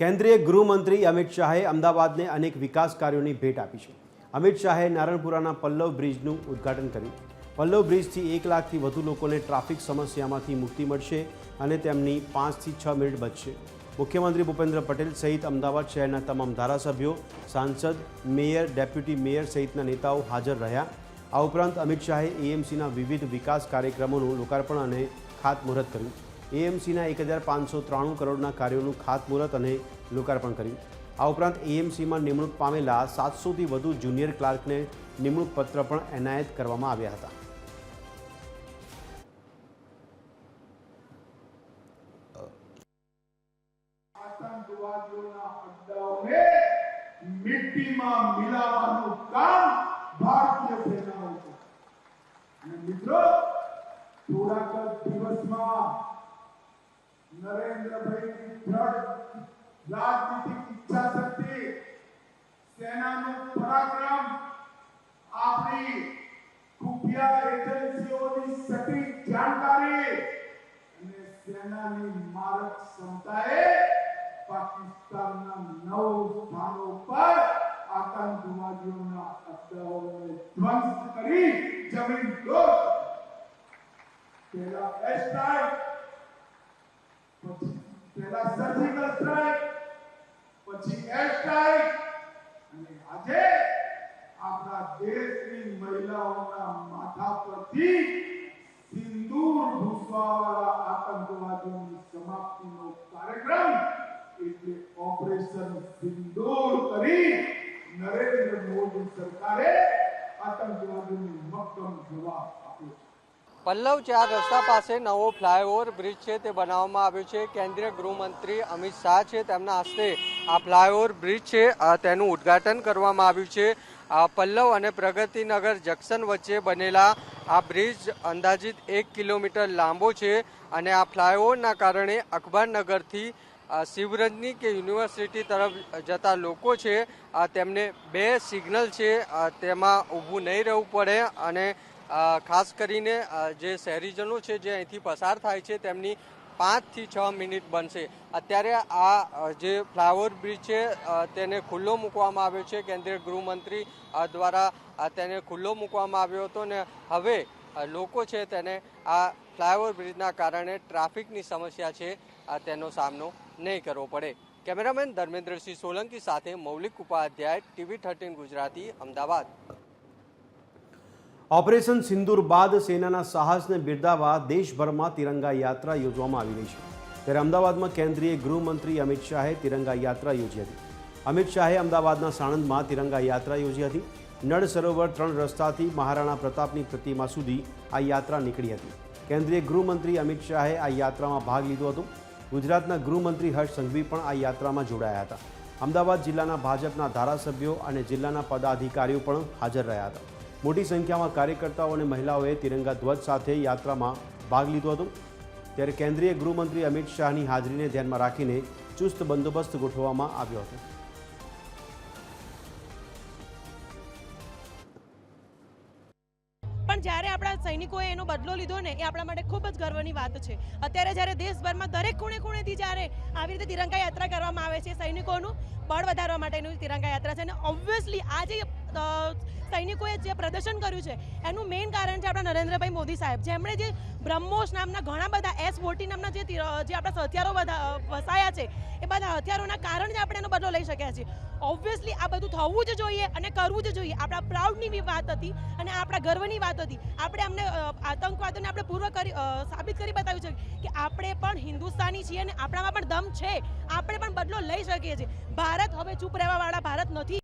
કેન્દ્રીય ગૃહમંત્રી અમિત શાહે અમદાવાદને અનેક વિકાસ કાર્યોની ભેટ આપી છે. અમિત શાહે નારણપુરાના પલ્લવ બ્રિજનું ઉદ્ઘાટન કર્યું. પલ્લવ બ્રિજથી એક લાખથી વધુ લોકોને ટ્રાફિક સમસ્યામાંથી મુક્તિ મળશે અને તેમની પાંચથી છ મિનિટ બચશે. મુખ્યમંત્રી ભૂપેન્દ્ર પટેલ સહિત અમદાવાદ શહેરના તમામ ધારાસભ્યો, સાંસદ, મેયર, ડેપ્યુટી મેયર સહિતના નેતાઓ હાજર રહ્યા. આ ઉપરાંત અમિત શાહે એએમસીના વિવિધ વિકાસ કાર્યક્રમોનું લોકાર્પણ અને ખાતમુહૂર્ત કર્યું. એએમસીના એક હજાર પાંચસો ત્રાણું કરોડના કાર્યોનું ખાતમુહૂર્ત અને લોકાર્પણ કર્યું. આ ઉપરાંત એએમસીમાં નિમણૂક પામેલા સાતસોથી વધુ જુનિયર ક્લાર્કને નિમણૂક પત્ર પણ એનાયત કરવામાં આવ્યા હતા. ભારતીય સેનાઓ મિત્રો, થોડાક જ દિવસમાં નરેન્દ્રભાઈની દ્રઢ રાજનીતિક ઈચ્છા શક્તિ સેનાનું પરાક્રમ આપણી ખુફિયા એજન્સીઓની સટીક જાણકારી અને સેનાની મારક ક્ષમતાએ પાકિસ્તાનના નવ સ્થાનો પર આતંકવાદીઓના અડ્ડાઓને ધ્વંસ કરી જમીન દોસ્ત પહેલા એર સ્ટ્રાઇક પછી પહેલા સર્જિકલ સ્ટ્રાઇક પછી એર સ્ટ્રાઇક અને આજે આપણા દેશની મહિલાઓના માથા પરથી સિંદૂર ભૂસવાવાળા આતંકવાદીની સમાપ્તિનો કાર્યક્રમ એટલે ઓપરેશન સિંદૂર કરી નરેન્દ્ર મોદી સરકારે આતંકવાદીઓને મક્કમ જવાબ આપ્યો છે. પલ્લવ, ચાર રસ્તા પાસે નવો ફ્લાયઓવર બ્રિજ છે, તે બનાવવામાં આવ્યો છે. કેન્દ્રીય ગૃહમંત્રી અમિત શાહ છે, તેમના હસ્તે આ ફ્લાયઓવર બ્રિજ છે તેનું ઉદ્ઘાટન કરવામાં આવ્યું છે. પલ્લવ અને પ્રગતિનગર જંકશન વચ્ચે બનેલા આ બ્રિજ અંદાજિત એક કિલોમીટર લાંબો છે અને આ ફ્લાયઓવરના કારણે અખબારનગરથી શિવરંજની કે યુનિવર્સિટી તરફ જતા લોકો છે. તેમને બે સિગ્નલ છે તેમાં ઊભું નહીં રહેવું પડે અને ખાસ કરીને જે શહેરીજનો છે, જે અહીંથી પસાર થાય છે, તેમની પાંચથી છ મિનિટ બનશે. અત્યારે આ જે ફ્લાવર બ્રિજ છે તેને ખુલ્લો મૂકવામાં આવ્યો છે. કેન્દ્રીય ગૃહમંત્રી દ્વારા તેને ખુલ્લો મૂકવામાં આવ્યો હતો ને હવે લોકો છે તેને આ ફ્લાયઓવર બ્રિજના કારણે ટ્રાફિકની સમસ્યા છે તેનો સામનો નહીં કરવો પડે. કેમેરામેન ધર્મેન્દ્રસિંહ સોલંકી સાથે Maulik Upadhyay, TV thirteen Gujarati, Ahmedabad. Operation Sindoor બાદ સેનાના સાહસને બિરદાવવા દેશભરમાં તિરંગા યાત્રા યોજવામાં આવી રહી છે. ત્યારે અમદાવાદમાં કેન્દ્રીય ગૃહમંત્રી અમિત શાહે તિરંગા યાત્રા યોજી હતી. અમિત શાહે અમદાવાદના સાણંદમાં તિરંગા યાત્રા યોજી હતી. નળ સરોવર ત્રણ રસ્તાથી મહારાણા પ્રતાપની પ્રતિમા સુધી આ યાત્રા નીકળી હતી. કેન્દ્રીય ગૃહમંત્રી અમિત શાહે આ યાત્રામાં ભાગ લીધો હતો. ગુજરાતના ગૃહમંત્રી હર્ષ સંઘવી પણ આ યાત્રામાં જોડાયા હતા. અમદાવાદ જિલ્લાના ભાજપના ધારાસભ્યો અને જિલ્લાના પદાધિકારીઓ પણ હાજર રહ્યા હતા. મોટી સંખ્યામાં કાર્યકર્તાઓ અને મહિલાઓએ તિરંગા ધ્વજ સાથે યાત્રામાં ભાગ લીધો હતો. ત્યારે કેન્દ્રીય ગૃહમંત્રી અમિત શાહની હાજરીને ધ્યાનમાં રાખીને ચુસ્ત બંદોબસ્ત ગોઠવવામાં આવ્યો હતો. પણ જ્યારે આપણા સૈનિકોએ એનો બદલો લીધો ને, એ આપણા માટે ખૂબ જ ગર્વની વાત છે. અત્યારે જ્યારે દેશભરમાં દરેક ખૂણે ખૂણેથી જ્યારે આવી રીતે તિરંગા યાત્રા કરવામાં આવે છે, સૈનિકોનું બળ વધારવા માટેનું તિરંગા યાત્રા છે અને ઓબ્વિયસલી આ જે સૈનિકોએ જે પ્રદર્શન કર્યું છે, એનું મેઇન કારણ છે આપણા નરેન્દ્રભાઈ મોદી સાહેબ. જેમણે જે બ્રહ્મોસ નામના ઘણા બધા એસ ફોર્ટી નામના જે જે આપણા હથિયારો વસાયા છે, એ બધા હથિયારોના કારણે આપણે એનો બદલો લઈ શક્યા છીએ. ઓબ્વિયસલી આ બધું થવું જ જોઈએ અને કરવું જ જોઈએ. આપણા પ્રાઉડની વાત હતી અને આપણા ગર્વની વાત હતી. આપણે અમને આતંકવાદોને આપણે પૂર્વ કરી સાબિત કરી બતાવ્યું છે કે આપણે પણ હિન્દુસ્તાની છીએ અને આપણામાં પણ દમ છે. આપણે પણ બદલો લઈ શકીએ છીએ. ભારત હવે ચૂપ રહેવાવાળા ભારત નથી.